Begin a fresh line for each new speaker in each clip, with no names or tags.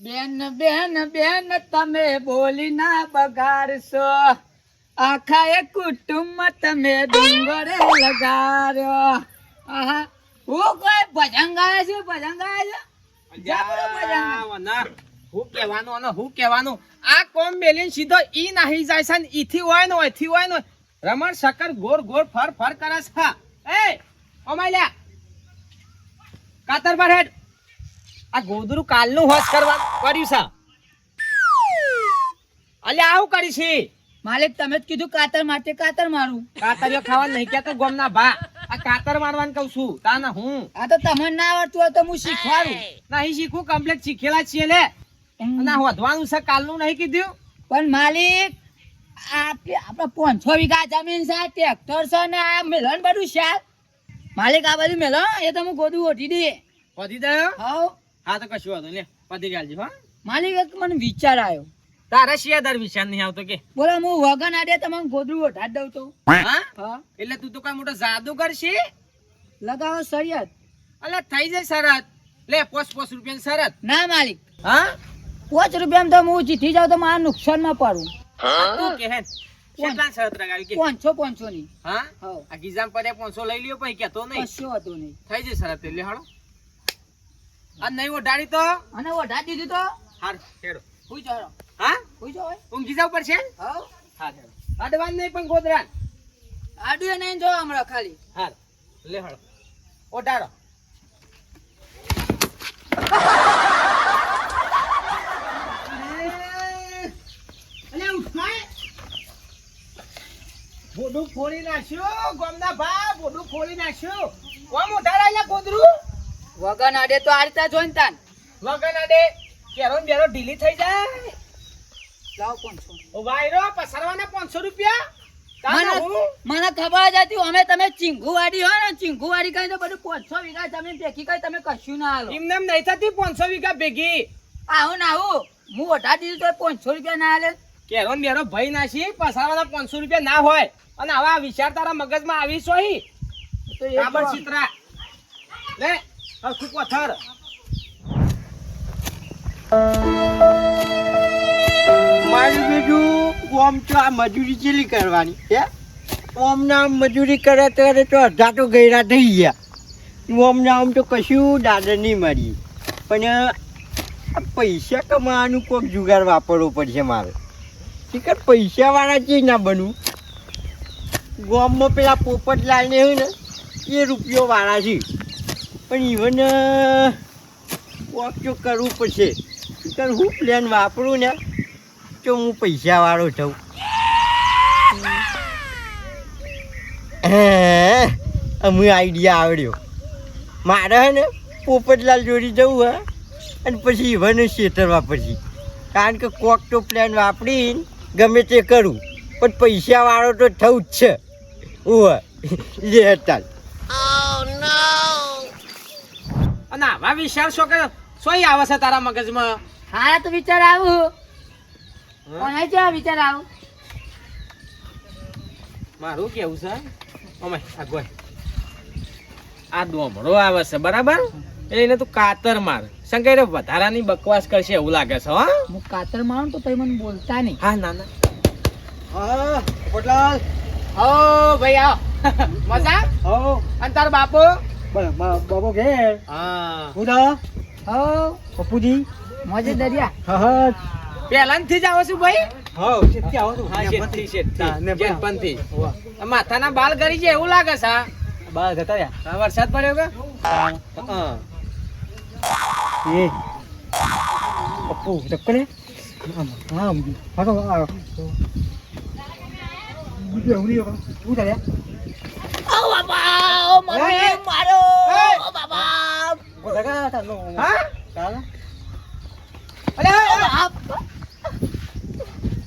બેન બેન બેન તમે બોલી ના બગાડશો. આખા એ કુટુંબ તમે ડુંગરે લગાડ્યો આહા. હું કોઈ ભજન ગાય છે? ભજન ગાય છે?
હું કહેવાનું અને હું કહેવાનું આ કોમ મેલીને સીધો ઈ નહીં જાય છે ને ઈથી હોય ને ઓયથી હોય ને રમણ શકર ગોર ગોર ફર ફર કરે છે. એ ઓમાય લ્યા. કાતર પર હેડ. આ ગોદરું કાલનું હોશ કરવા કર્યું છે. અલ્યા આવું કરી છે
માલિક તમે જ કીધું કાતર માટે કાતર મારું.
કાતરીઓ ખાવા નહીં કેતો ગોમના ભા. આ કાતર મારવાનું કહું છું તાના હું?
આ તો તમને ના આવડતું હોય તો હું શીખવાડું.
નહીં શીખું કમ્પ્લેટ શીખેલા છીએ લે. ના વધવાનું છે કાલનું નહીં કીધું?
પણ માલિક આપી આપણે પાંચસો વીઘા જમીન છે ટ્રેક્ટર છે ને આ મેલન બધું છે. માલિક આ બધું મેલો એ તો હું ગોદું ઓઢી દે.
ઓઢી દયો?
હાઉ
હા તો કશું વાંધો લે વધી ગાલજી હા.
માલિક એક મને વિચાર આવ્યો.
તારા શિયાદાર વિચાર નહીં આવતો કે.
બોલો હું વગન આડે તમને ગોદડું ઓઢાડ દઉં તો.
હા? એટલે તું તો કઈ મોટો જાદુ કરશે?
લગાવો શરિયત.
અલે થઈ જાય શરત. લે પોસ પોસ રૂપિયાની શરત.
ના માલિક.
હા?
પાંચ રૂપિયામાં તો હું જીતી જાઉં તો મારા નુકસાનમાં પડું.
તું કે હે કેટલા શરત લગાવી કે?
પાંચસો પાંચસો ની
હા. આ ગીજામ પડે 500 લઈ લ્યો પછી કેતો નહીં.
કશો હતો નહીં.
થઈ જાય શરત એટલે હાલો. આ નહીં ઓઢાડી તો.
અને ઓઢા દીધી તો?
હાર હેડો.
હુઈ જો
હા?
હુઈ જાઓ
ઊંઘી જાવ પડશે
હાઉ
હા. હેડો. અડવાન નહીં પણ ગોદરાન.
આડું નહીં જો હમણાં ખાલી.
હાર લે હાલો ઓઢાડો. બોડું ફોડી નાખ્યું ગોમના ભા બોડું ફોડી નાખ્યું. કોમ અહીંયા ગોદરું.
વગન આડે તો આ રીતે જોઈને તાન.
વગર અડે કેરો બેરો ઢીલી થઈ જાય.
લાવ પાંચસો.
ઓ વાયરો પસરવાના 500 રૂપિયા?
મને ખબર જ હતી અમે તમે ચીંગુવાડી હોય ને ચીંગુવાડી કઈ તો બધું પાંચસો વીઘા જમીન ભેગી કઈ તમે કશું ના હાલો
એમને એમ નહીં થતી 500 વીઘા ભેગી.
આવું ને આવું હું ઓઢા દીધું તો પાંચસો રૂપિયા ના હાલે
કેરો ને બેરો ભઈ નાસી પસારવાના 500 રૂપિયા ના હોય. અને આવા વિચાર તારા મગજમાં આવી સોહી
તો એ
કાબર ચિત્રા. લે. હરખું પથાર
મારું બીજું ઓમ તો આ મજૂરી ચેલી કરવાની, હે? ઓમના મજૂરી કરે ત્યારે તો અડધા તો ગયરા થઈ ગયા. ઓમના આમ તો કશું દાદર નહીં મળી પણ પૈસા કમાવાનું કોઈક જુગાર વાપરવો પડશે મારે. ઠીક પૈસાવાળા જે ના બનવું. ગામમાં પેલા પોપટલાલને હોય ને, એ રૂપિયો વાળા છે. પણ ઇવન કોક તો કરવું પડશે. કારણ હું પ્લેન વાપરું ને તો હું પૈસાવાળો થઉં. હે, અમને આઈડિયા આવડ્યો. મારે હે ને પોપટલાલ જોડી જવું હે અને પછી ઈવન શેતરવા પછી કારણ કે કોક તો પ્લાન વાપરીને ગમે તે કરું. પણ પૈસાવાળો તો થવું જ છે. ઓહ લે ચાલ
અને આવા વિચાર શો કે સોય આવે છે તારા મગજમાં?
હા તો વિચાર આવું. કોને છે આ વિચાર આવું?
મારું કેવું છે? અમે આ ગોય. આ ડોમડો આવે છે બરાબર? એટલે એને તું કાતર માર. શંકર વધારાની બકવાસ કરશે એવું લાગે છે હો.
હું કાતર મારું તો તમે મને બોલતા નહીં.
હા ના ના.
હા પોપટલાલ
ઓ ભાઈ આ મજા?
હો.
અને તાર બાપો?
બાબો ઘેર
હા.
ઉદા?
હો
પપ્પુજી?
મોજે દરિયા.
હા હા.
પહેલાથી જ આવો છું ભાઈ.
હા શેઠથી આવો છું.
હા જેતપનથી. આ માથાના બાલ કરી છે એવું લાગે છે હા?
બહાર જતા રહ્યા.
વરસાદ પડ્યો કે?
હા. એ. પપ્પુ ધક્કો ને આમ આમ. હાલો આ બીજું એવું નહીં શું ચાલે
ઓ મારો! બાબા!
હા? અરે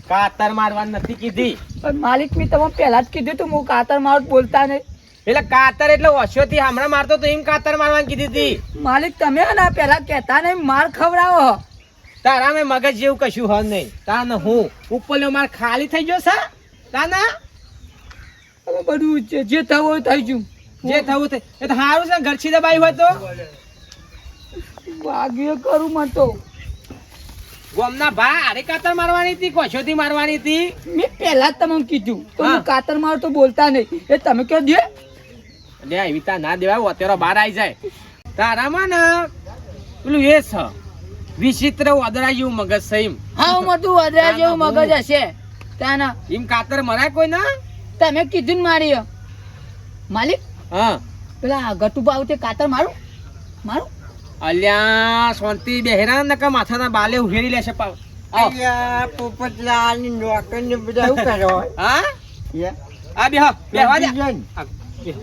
કાતર મારવાની નથી કીધી.
પણ માલિક મેં તમને પહેલા જ કીધું તું હું કાતર મારું બોલતા નહીં.
એટલે કાતર એટલે ઓછોથી હમણાં મારતો તો એમ કાતર મારવાની કીધી હતી.
માલિક તમે ના પહેલા કહેતા નહીં માર ખવડાવો
તારા મેં મગજ જેવું કશું હોય નહીં. તાને હું ઉપરનો માર ખાલી થઈ ગયો છે? તાના?
બધું જે- જે થવું હોય થઈ ગયું.
જે થવું તે એ તો સારું છે ઘરછી દબાઈ હોય તો.
વાગ્યો કરું મને તો.
ગોમના ભા અરે કાતર મારવાની હતી કોછોથી મારવાની હતી?
મેં પહેલા જ તમને કીધું. તો
હું
કાતર મારું તો બોલતા નહીં. એ તમે કયો દે
લે એવી તા ના દેવાય અત્યારે બહાર આવી જાય. તારામાં ને પેલું એ છે વિચિત્ર વાદળા જેવું મગજ છે એમ.
હા મોટું વધરા જેવું મગજ હશે. ત્યાંના
એમ કાતર મરાય કોઈ ના?
તમે કીધું ને મારી. માલિક
હા.
પેલા ગટુબા આવતે કાતર મારું? મારું?
અલ્યા શાંતિ બેહેરા નકા માથાના બાલે ઉઘેરી લેશે પાવ.
અહીંયા પોપટલાલની નોકર ને બધા શું કરો
હા? આ બેહો બેહવા દે.
જન
આ, બેહો.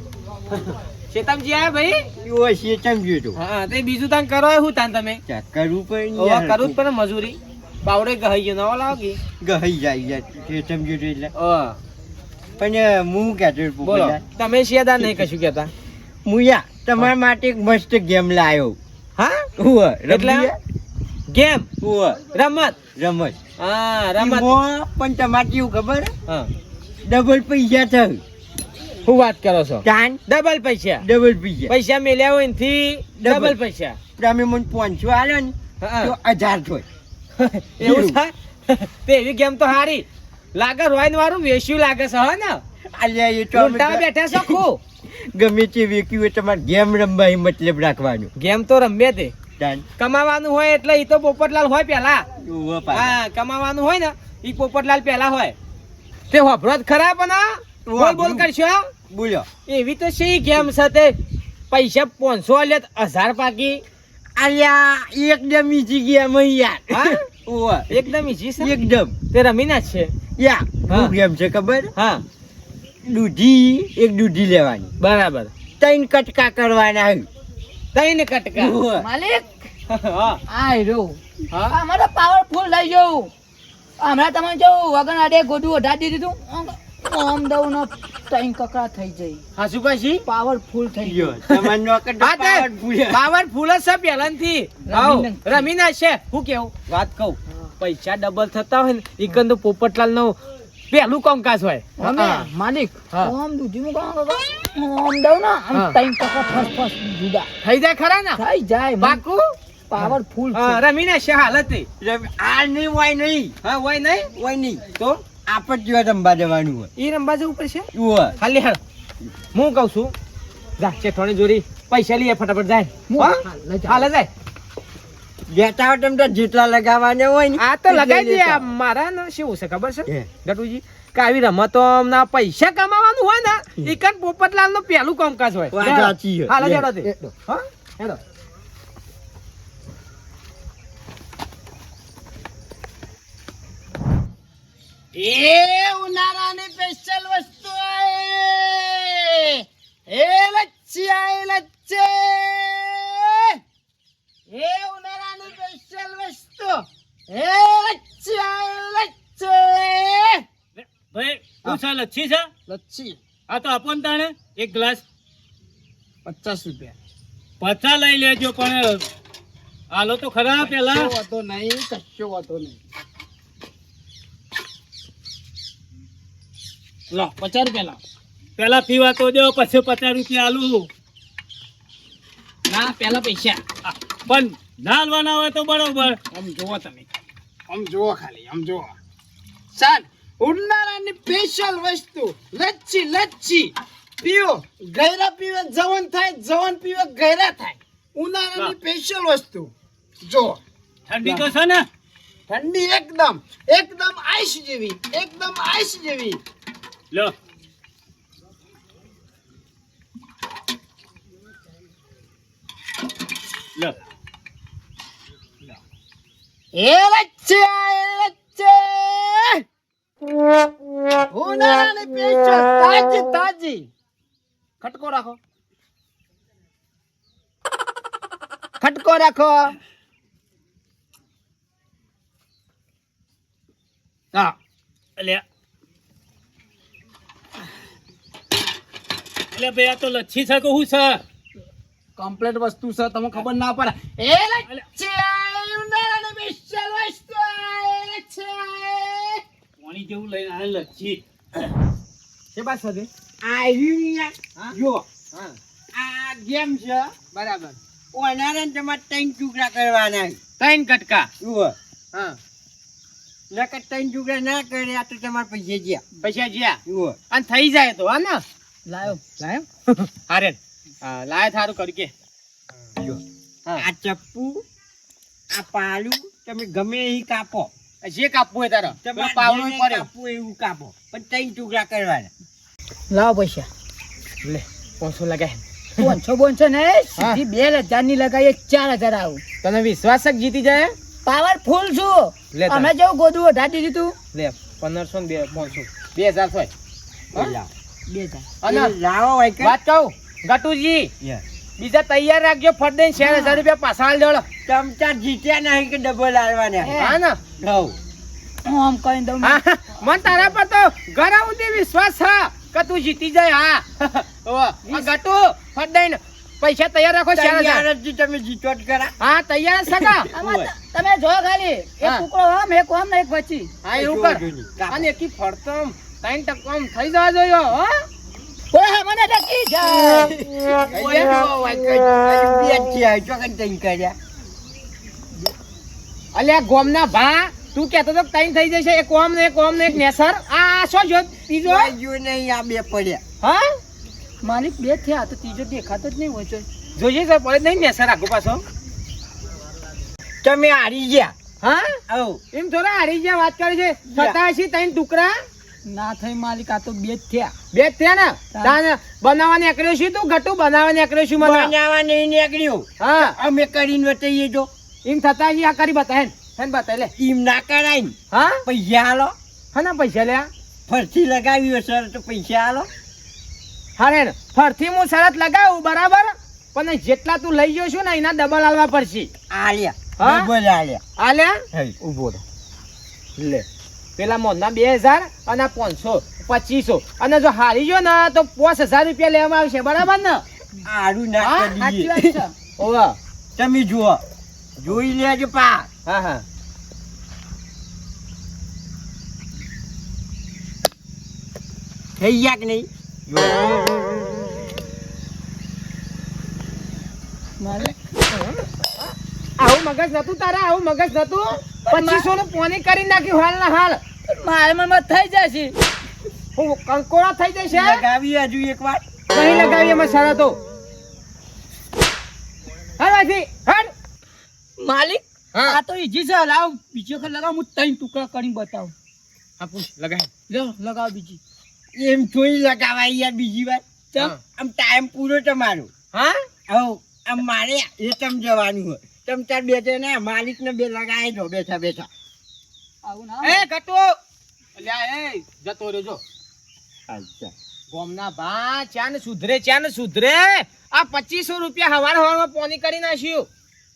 શેતામજી આયા ભાઈ?
એવો છે સમજ્યું તું.
હા તે બીજું તાન કરો હું તાન તમે?
ચા કરવું પણ
કરું જ પડે મજૂરી. બાવડે ગહી ગયો નવા લાવો કે
ગહી જાય તું એટલે.
ઓ
પણ હું કહેતો હતો
બોલો. તમે શિયાદા નહીં કશું કહેતા?
મુયા તમારા માટે એક મસ્ત ગેમ લાયો.
હા?
ઉવ
એટલે? ગેમ?
ઉવ
રમત?
રમત.
હા રમત.
પણ તમારે કેવું ખબર?
હા.
ડબલ પૈસા થયું.
શું વાત કરો છો?
ટાઈમ
ડબલ પૈસા?
ડબલ પૈસા.
પૈસા મેલ્યા
હોયથી
ડબલ. પૈસા.
તમે મને પાંચસો આલે ને
હા.
તો હજાર જોઈ
એવું છે? તે એવી ગેમ તો હારી. લાગે રોઈન વાળું વેસ્યું લાગે છે હો ને?
અલ્યા એ અમે
બેઠા છો ખું
ગમે તે વેક્યું એ તમારે ગેમ રમવા એ મતલબ રાખવાનું.
ગેમ તો રમે તે. કમાવાનું હોય એટલે ઈ તો પોપટલાલ હોય પેલા હા કમાવાનું હોય ને ઈ પોપટલાલ પેલા હોય. તે હોભરો જ ખરા પણ બોલ બોલ કરશો
બોલ્યો
એવી તો છે ગેમ સાથે પૈસા પાંચસો લે હજાર પાકી.
અલ્યા એકદમ ઈજી ગેમ અહીંયા યાર.
હા? એકદમ ઈજી
એકદમ.
તે રમીના જ છે.
યા
હું.
કેમ છે ખબર?
હા.
દૂધી એક દૂધી લેવાની.
બરાબર.
ત્રણ કટકા કરવાના
ત્રણ કટકા?
માલિક
હા.
આ રહ્યો
હા.
અમારે પાવરફુલ લઈ જવું હમણાં તમે જો વગર અડે ગોડું અઢાડી દીધું ઓમ દઉં નો ત્રણ કકડા થઈ જાય.
હા શું કશી
પાવરફુલ થઈ ગયો. તમાર નોકર પાવરફુલ
પાવરફુલ જ છે પહેલાથી.
રમીને.
છે. હું કેવું? વાત કહું. પૈસા ડબલ થતા હોય ને ઈકન તો પોપટલાલ નો પહેલું કામકાજ હોય.
અમે માલિક. ઓમ દૂધી માં કામ ઓમ દઉં ને આમ ટાઈમ કકડા ફસ ફસ જુદા.
થઈ જાય ખરા ને?
થઈ જાય
બાકુ
પાવરફુલ
રમીને છે હાલત
આ નહીં હોય નહીં.
હા હોય નહીં?
હોય નહીં.
તો
આપણ જેવા રમવા જવાનું હોય.
એ રંબા જવું પડશે. ખાલી હાલ હું કહું છું જા છે થોડી જોરી પૈસા લઈએ ફટાફટ જાય.
હું
હા?
હાલ લઈ જાઉં.
હાલે જાય.
લેતા હોય જેટલા લગાવવાના હોય ને
આ તો લગાવી દે મારા ને શું છે ખબર છે? ગટુજી કે આવી રમતો ના પૈસા કમાવાનું હોય ને એકન કન પોપટલાલનું પહેલું કામકાજ હોય.
સાચી.
હાલે. હેડો. હા હેડો.
એ ઉનાળાની સ્પેશિયલ વસ્તુ આય એ. લચ્છી આય લચ્છી. એ સ્પેશિયલ એ લચ્છી આય લચ્છી
ભાઈ શું છે લચ્છી છે?
લચ્છી.
આ તો આપો ને તાણે એક ગ્લાસ.
પચાસ રૂપિયા.
પચાસ લઈ લેજો પણ હાલો તો ખરા પેલા.
વાતો નહીં કશો વાતો નહીં. લો પચાસ રૂપિયા લાવ.
પેલા પીવા તો દો પછી પચાસ રૂપિયા આલુ.
ના પેલા પૈસા.
પણ ના હાલવાના હોય તો બરોબર.
આમ જુઓ તમે. આમ જુઓ ખાલી આમ જુઓ. સાન ઉનાળાની સ્પેશિયલ વસ્તુ લચ્છી લચ્છી. પીવો ગયરા પીવે જવન થાય જવન પીવે ગયરા થાય. ઉનાળાની સ્પેશિયલ વસ્તુ. જો
ઠંડી તો છે ને?
ઠંડી એકદમ એકદમ આઈસ જેવી એકદમ આઈસ જેવી.
લો. લો
એ લચ્છી એ લચ્છી ઉનાળાની સ્પેશિયલ તાજી તાજી. ખટકો રાખો. ખટકો રાખો. હા.
એટલે એટલે ભાઈ આ તો લચ્છી છે કહું છે?
કમ્પ્લેટ વસ્તુ છે તમને ખબર ના પડે. એ લચ્છી ઉનાળાની સ્પેશિયલ વસ્તુ એ લચ્છી
પાણી જેવું લઈને આવે લચ્છી
છે બસ હવે
આ રહ્યું યાર.
હા?
જો. આ ગેમ છે.
બરાબર.
ઓનારા તમારે ત્રણ ટુકડા કરવાના
ત્રણ કટકા?
ઉવ્વ.
હા.
નકર ત્રણ ટુકડા ના કર્યા તો તમારે પૈસા ગયા.
પૈસા જ્યાં
જુઓ.
અને થઈ જાય તો હા ને?
લાયો.
લાયો? હારે. હા થારું કરી કે હા
આ ચપ્પુ આ પાલું તમે ગમે એ કાપો.
જે કાપવું હોય તારે.
તમે
પાવડો
કાપવું એવું કાપો. પણ ત્રણ ટુકડા કરવાના.
લાવો પૈસા.
લે પાંચસો લગાય.
પાંચસો બોનસો ને સીધી બે હજારની લગાવીએ ચાર હજાર આવું.
તને વિશ્વાસ જ જીતી જાય?
પાવરફુલ છું. અમે જેવું ગોદું વધારી દીધું તું.
લે પંદરસો ને બે પાંચસો. બે હજાર થાય.
લાવો.
બે હજાર.
અને
લાવો
વાત કહું? ગટુજી.
યસ.
બીજા તૈયાર રાખજો ફટ દઈને ચાર હજાર રૂપિયા પાછા આલ દેવડો
ચમચા જીત્યા નહીં કે ડબલ આવવાના
હા ને?
હવ.
હું આમ કહી દઉં
મન તારા પર તો ઘરે સુધી વિશ્વાસ છે કે તું જીતી જાય હા. ગટુ ફટ દઈને પૈસા તૈયાર રાખો
તૈયાર જ તમે જીતો જ કરા
હા તૈયાર
ત- તમે જો ખાલી એક. કુકડો આમ એક આમ ને એક પછી
હા એવું કર. અને એકી ફરતમ ત્રણ ટકા આમ થઈ જવા જોઈએ હો.
ટકી જાય
ઓય, ઓય, કઈ- કઈ બે જ છે, હવે ચોકન ત્રણ કર્યા.
અલ્યા ગોમના ભા તું કહેતો તો ટાઈમ થઈ જશે એક ઓમ ને એક ઓમ ને એક નેસર આ શું જો બીજો
જો નહીં આ બે પડ્યા
હા
માલિક બે થયા તો ત્રીજો દેખાતો જ નહીં હોય છે.
જોજે સર પડે નહીં નેસર આગો પાછો.
તમે હારી ગયા.
હા? એમ થોડા હારી ગયા વાત કરે છે. સતાશી ત્રણ ટુકડા.
ના થઈ માલિક આ તો બે જ થયા.
બે જ થયા ને. તાને બનાવવાની એકડ્યો છું તું? ઘટું બનાવવાની એકડ્યો છું મને?
બનાવવા નહીં નીકળ્યું
હા.
અમે કરીને બતાવીએ જો.
એમ થતા આ કરી બતાય ને. હેન બતાય લે.
ઈમ ના કરાય ને.
હા?
પૈસા હાલો
હા ના પૈસા લે
ફરથી લગાવ્યો સર તો પૈસા હાલો
હારે ફરથી હું શરત લગાવું બરાબર? પણ જેટલા તું લઈ ગયો છું ને એના ડબલ આલવા પડશે.
આલ્યા.
હા?
ડબલ આલ્યા.
આલ્યા? ઊભો લે. પેલા મોરના બે હજાર અને પાંચસો પચીસો. અને જો હારી ગયો ને તો પાંચ હજાર રૂપિયા લેવામાં આવશે. બરાબર ને?
આડું ના
ઓવા.
તમે જુઓ. જોઈ લેજો પા.
હા હા.
થઈ ગયા કે નહીં?
આવું મગજ નતું તારા? આવું મગજ નતું? પચીસો નું પોની કરી નાખ્યું. હાલ ના હાલ.
મારા મનમાં થઈ જશે.
હું કંકોડા થઈ જશે?
લગાવી હજુ એક વાર.
કઈ લગાવી એમાં શરતો હા વાજી હટ.
માલિક
હા.
આ તો ઈજી છે. લાવ બીજો વખત લગાવ હું ત્રણ ટુકડા કરીને બતાવું.
હા પૂછ લગાય.
લો લગાવ બીજી.
એમ થોડી લગાવાય યાર બીજી વાર.
ચમ.
ચમ આમ ટાઈમ પૂરો તમારો.
હા?
હો આમ મારે એ તમ જવાનું હોય. તમ તાર બે ને માલિક ને બે લગાવી દો બેઠા બેઠા.
આવું ના
એ ગટુ અલ્યા એ જતો રહેજો.
અચ્છા.
ગોમના ભા ચાન સુધરે ચાન સુધરે. આ પચીસો રૂપિયા હવાર હવારમાં પોની કરી નાખ્યું.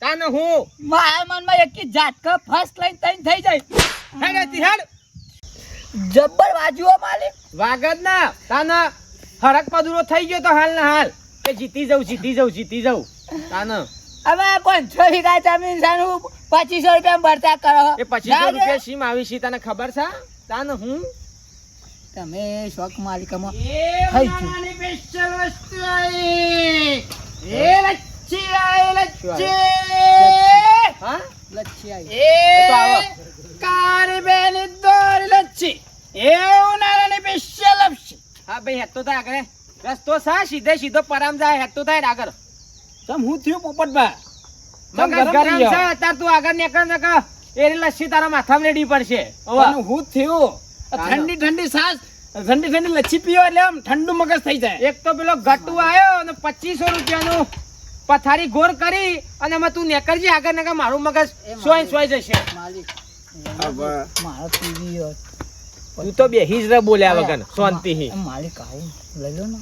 તાને હું?
મારા મનમાં એક ઝાટકા ફર્સ્ટ લાઈન ત્રણ થઈ જાય.
હેડ હતી
જબ્બર વાજુઓ માલિક
વાગત ના. તાને હરક પદુરો થઈ ગયો તો હાલ ના હાલ. કે જીતી જાઉં જીતી જાઉં જીતી જઉં. તાને.
હવે પાંચસો વીઘા જમીન છે પચીસો રૂપિયા ભરતા કરો.
એ પચીસો રૂપિયા સીમ આવી છે તને ખબર છે? તાને હું
તમે શોખ માલિકામાં થઈ ગયું.
સ્પેશિયલ વસ્તુ આવી. એ લચ્છી આવી, લચ્છી. હા?
લચ્છી આવી
એ
તો આવો.
કાળી બેન દોર લચ્છી. એ ઉનાળાની સ્પેશિયલ લપસી. હા ભાઈ હેતો થાય આગળ રસ્તો સા સીધે સીધો પરામ જાય હેતો થાય ને આગળ
તમ હું થયું પોપટભા
મગજ ગરમ છે અત્યારે તું આગળ નીકળ ને એની લસ્સી તારા માથામાં રેડી પડશે.
પણ હું થયું. ઠંડી ઠંડી સાસ. ઠંડી ઠંડી લચ્છી પીવો એટલે આમ ઠંડુ મગજ થઈ જાય.
એક તો પેલો ગટ્ટુ આવ્યો અને પચીસો રૂપિયાનું પથારી ગોર કરી અને એમાં તું નેકરજી આગળ ને મારું મગજ સોય સોય જશે.
માલિક. મારો
તું તો બે હિજરા બોલ્યા વગર. શાંતિ
એ માલિક આવું લઈ લો ને.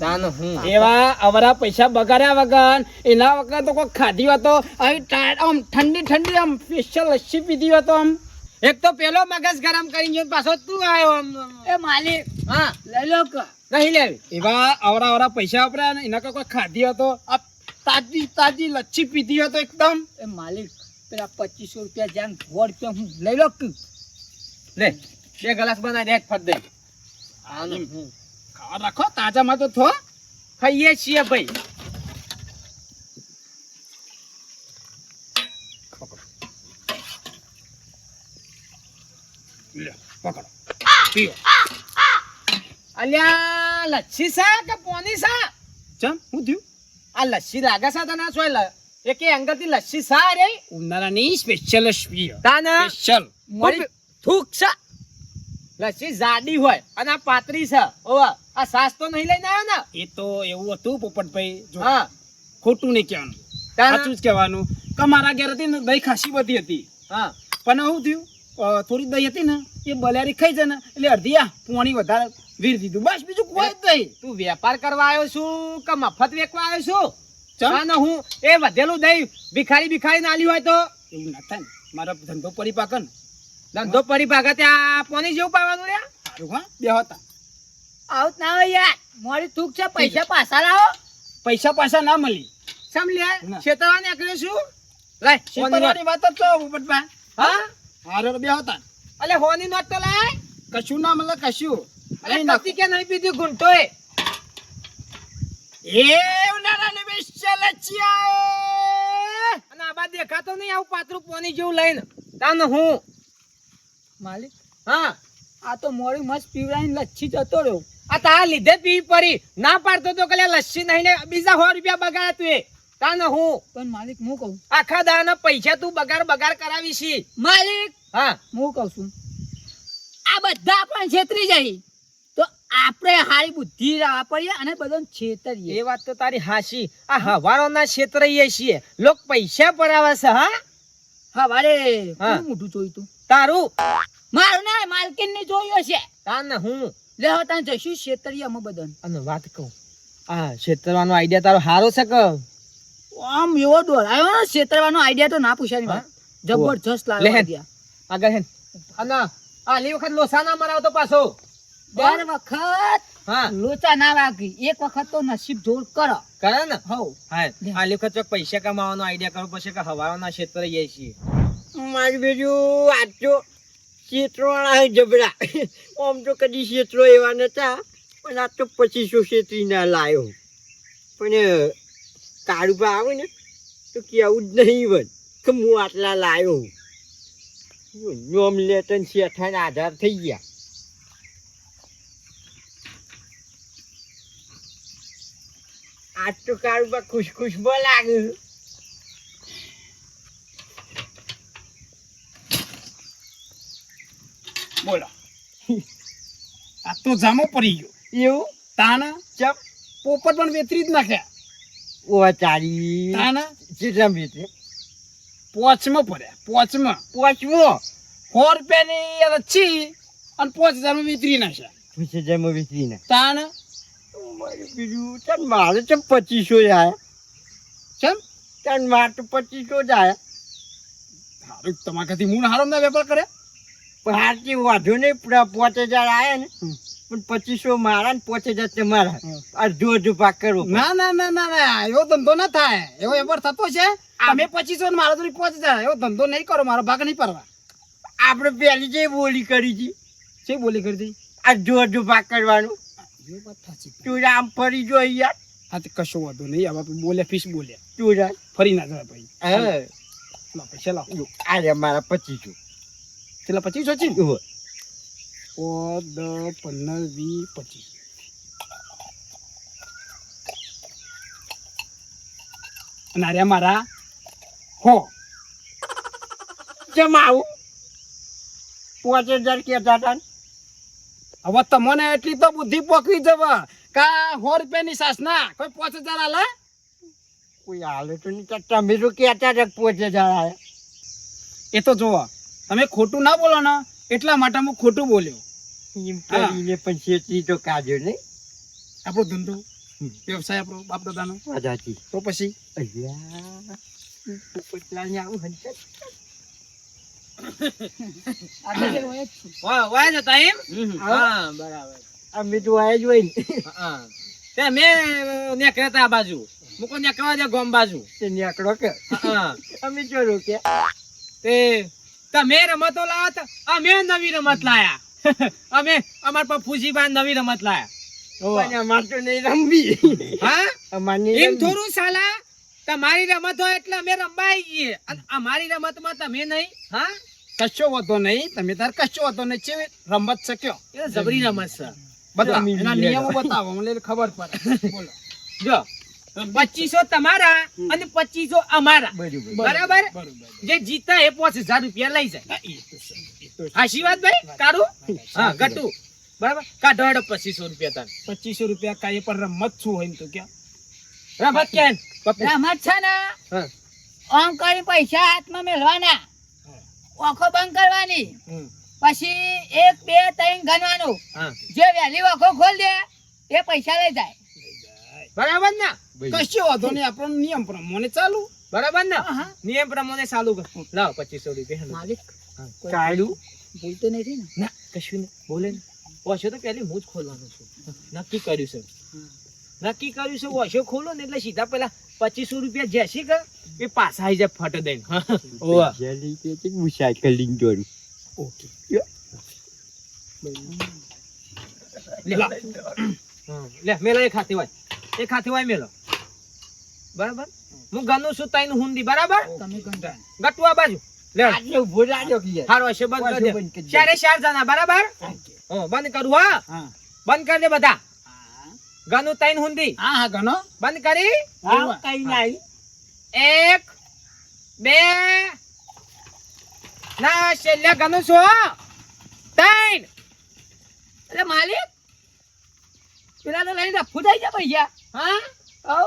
હું.
એવા અવરા પૈસા બગાડ્યા વગર એના વગર તો કોઈ ખાધી હતો આવી આમ ઠંડી ઠંડી આમ સ્પેશિયલ લસ્સી પીધી હતો આમ.
એક તો પેલો મગજ ગરમ કરી ગયો પાછો તું આવ્યો આમ.
એ માલિક
હા.
લઈ લો કે.
નહીં લેવી.
એવા અવરા અવરા પૈસા વાપર્યા એના કોઈ કોઈ ખાધી હતો આ તાજી તાજી લચ્છી પીધી હતો એકદમ.
એ માલિક પેલા પચીસો રૂપિયા જ્યાં સો રૂપિયા હું લઈ લો કે.
લે બે ગ્લાસ બનાવી દે ફટ દે આનું હું.
રાખો તાજામાં તો થો
ખાઈએ છીએ ભાઈ. અલ્યા લચ્છી સા પોની સા
ચમ હું થયું?
આ લસ્સી લાગે છે તને શું એક અંગતી લસ્સી સા રે?
ઉનાળાની સ્પેશિયલ સ્પીય
તાના
સ્પેશિયલ
થૂક સા લસ્સી જાડી હોય અને આ પાતરી છે. ઓવા. આ સાસ તો નહીં લઈને આવ્યો ને?
એ તો એવું હતું પોપટભાઈ. જો
હા.
ખોટું નહીં કહેવાનું. સાચું જ કહેવાનું. કે મારા ઘેર હતી ને દહીં ખાસી બધી હતી.
હા.
પણ શું થયું થોડી દહીં હતી ને એ બલારી ખાઈ છે ને એટલે અડધી આ પોણી વધારે વીર દીધું. બસ બીજું કોઈ જ નહીં.
તું વેપાર કરવા આવ્યો છું કે મફત વેચવા આવ્યો છું?
ચમ?
ના ના હું એ વધેલું દહીં ભિખારી ભિખારી નાલી હોય તો?
એવું ના થાય મારો ધંધો પરિપાકન.
ધંધો પરી ભાગા ત્યાં પોની જેવું પાવાનું રે
સારું હા. બે હતા.
આવું ના હોય યાર. મોડી થૂક છે પૈસા પાછા લાવો.
પૈસા પાછા ના મળી.
સમ લે
ના.
છેતરવા નીકળ્યો છું લાય.
શીતળવાની વાત. જ છો પોપટભાઈ
હા?
હારો બે હતા
અલે હોની નોટ તો લાય.
કશું ના મળે કશું.
અલે
લઈ
કે નહીં પીધી ગુંટો
એ. ઉનાળાની સ્પેશિયલ
અને આ બા દેખાતો નહીં આવું પાતરું પોની જેવું લઈને. તાન હું?
માલિક?
હા.
આ તો મોડી મસ્ત પીવડાઈને લચ્છી જતો રહ્યો.
આ તારા લીધે પી પડી. ના પાડતો તો કલે લસ્સી નહીં બીજા સો રૂપિયા બગાડ્યા તું એ. તાન હું?
પણ માલિક હું કહું?
આખા દાના પૈસા તું બગાડ બગાડ કરાવી છી.
માલિક
હા.
હું કહું છું. આ બધા પણ છેતરી જાય. તો આપણે હારી બુદ્ધિ વાપરીએ અને બધાને છેતરીએ.
એ વાત તો તારી હાસી આ હવારોના છેતરીએ છીએ. લોક પૈસા પડાવે છે હા?
હવારે મોઢું જોયું તું
તારું?
મારું ના માલકીન ને જોયો છે
તાન હું?
લે હવે ત્યાં જઈશું છેતરીએ અમે બધાને.
અને વાત કહું. આ ક્ષેત્રવાનો આઈડિયા તારો હારો છે કે?
આમ એવો દોરાયો ને છેતરવાનો આઈડિયા તો ના પૂછાય વાત. જબરજસ્ત
લાગે
આઈડિયા
આગળ હે અને આ લી વખત લોસા ના મરાવતો પાછો.
દર વખત
હા.
લોચા ના વાગી. એક વખત તો નસીબ જોર કરો.
કરે ને?
હવ
હા.
લે.
આ લી વખત પૈસા કમાવાનો આઈડિયા કરવો પછી કે હવાના ક્ષેત્રે જઈએ છીએ.
મારી બીજું આજ તો શેતરોવાળા જબરા. આમ તો કદી શેતરો એવા નતા, પણ આ તો પચીસો શેતરી ના લાયો પણ કાળુભા આવે ને, તો કેવું જ નહીં બન કે હું આટલા લાયો નોમ લેટન શેઠાને આધાર થઈ ગયા. આજ તો કાળુભા ખુશ ખુશમાં લાગે
બોલો. આ તો જામો પડી ગયો.
એવું?
તાના?
ચપ
પોપટ પણ વેતરી જ નાખ્યા.
ઓ ચારી.
તાના?
કેટલા મીટર
પોચમાં પડ્યા પોચમાં.
પોચમો?
સો રૂપિયાની રચ્છી અને પાંચ હજારમાં વેતરી નાખ્યા.
પૂછે વેતરી વિસરીને
તાના?
બીજું ચાલ મારે ચમ પચીસો જાય?
ચમ?
ચાલ મારે તો પચીસો જ આયા
હારું તમારા કથી મૂળ હારો ના વેપાર કરે.
હારથી વાંધો નહીં પાંચ હજાર આવ્યા ને પણ પચીસો મારા ને પાંચ હજાર તમારા
મારા.
અડધો અડધો પાક કરવો
ના ના ના ના ના એવો ધંધો ના થાય. એવો એવો થતો છે. અમે પચીસો ને મારો તો પાંચ હજાર. એવો ધંધો નહીં કરો મારો ભાગ નહીં પરવા
આપણે પહેલી જે બોલી કરી હતી.
શું બોલી કરી હતી?
અડધો અડધો પાક કરવાનું. તું આમ ફરી જો યાર.
હા તો કશો વાંધો નહીં. હવે બોલે બોલ્યા ફીસ બોલ્યા
તું
ફરી ના જાય ભાઈ.
હા.
પૈસા લાવ.
આ મારા પચીસો.
કેટલા પચીસ વચ્ચે ને. ઓ દસ પંદર વીસ પચીસ. અને અરે મારા હો.
કેમ આવું? પાંચ હજાર કે હતા
હવે તમને એટલી તો બુદ્ધિ પોકવી જવા કા સો રૂપિયાની સાસ ના? કોઈ પાંચ હજાર આલે?
કોઈ હાલે તો નહીં તમે તો કહેતા પાંચ હજાર આવે
એ તો જોવો તમે ખોટું ના બોલો ને એટલા માટે હું ખોટું બોલ્યો.
એમ કરીને પણ છેતરી તો કાઢ્યો ને
આપણો ધંધો વ્યવસાય આપણો બાપ દાદાનો
વધારતી
તો પછી?
આ બાજુ. મૂકો નીકળવા દે ગોમ બાજુ.
તે કે.
હા
અમે જો રોક્યા
તે તમે રમતો લાયા તા અમે નવી રમત લાયા. અમે અમાર પર ફુજીબા નવી રમત લાયા.
અમાર તો નહીં રમવી.
હા?
અમાર નહીં
એમ થોડું સાલા તમારી રમત હોય એટલે અમે રમવા આવી ગઈએ અને અમારી રમતમાં તમે નહીં હા?
કશો વાંધો નહીં. તમે તાર કશો વાંધો નહીં. છે રમત શક્યો
એ જબરી રમત છે.
બધા એના નિયમો બતાવો મને ખબર પડે. બોલો
જો. પચીસો તમારા અને પચીસો અમારા.
બરાબર
જે જીતા એ પાંચ હજાર રૂપિયા લઈ જાય. હાશી વાત ભાઈ? કાઢું હા ઘટું. બરાબર? કાઢો હેડો પચીસો રૂપિયા તાર.
પચીસો રૂપિયા કાંઈ પણ રમત શું હોય તો ક્યાં?
રમત કેમ?
રમત છે ને આમ કરી પૈસા હાથમાં મેળવાના. ઓખો બંધ કરવાની. પછી એક બે ત્રણ ગણવાનું. જે વહેલી ઓખો ખોલ દે એ પૈસા લઈ જાય.
બરાબર ને?
કશો વાંધો નહીં આપણો નિયમ પ્રમાણે ચાલુ.
બરાબર ને. નિયમ પ્રમાણે ચાલુ કર. લાવ પચીસો રૂપિયા.
માલિક
કાઢું
બોલતો નથી ને?
ના કશું નહીં. બોલે ને. ઓછો તો પહેલી હું જ ખોલવાનો છું. નક્કી કર્યું છે. નક્કી કર્યું છે ઓછો ખોલો ને એટલે સીધા પેલા પચીસો રૂપિયા જેસી કર એ પાછા આવી જાય ફટ
દે હું સાયકલ લઈને દોડું
ઓકે.
લે મેલા એ ખાતી હોય એક હાથી હોય મેલો. બરાબર? હું ગનું છું તૈન હુંદી બરાબર?
તમે
ગટવા બાજુ. લે.
આટલે ઊભો રાખજો કે
હારો હશે બંધ કરી દે ચારે ચાર જણા બરાબર? હા બંધ કરું હા?
હા.
બંધ કરી દે બધા ગનું તૈન હુંદી.
હા હા ગણો
બંધ કરી?
હા, કઈ નહીં
એક બે ના છેલ્લે ગનું છું. ત્રણ
એટલે માલિક પેલા તો લઈને ફૂટાઈ જાય પૈસા.
હા.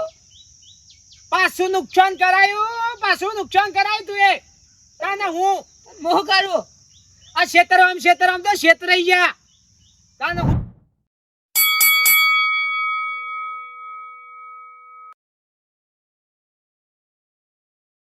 પાછું નુકસાન કરાયું? પાછું નુકસાન કરાયું તું એ. તાને હું
મોહ કરું?
આ ક્ષેત્ર આમ ક્ષેત્ર આમ તો ક્ષેત્ર ગયા. તાને હું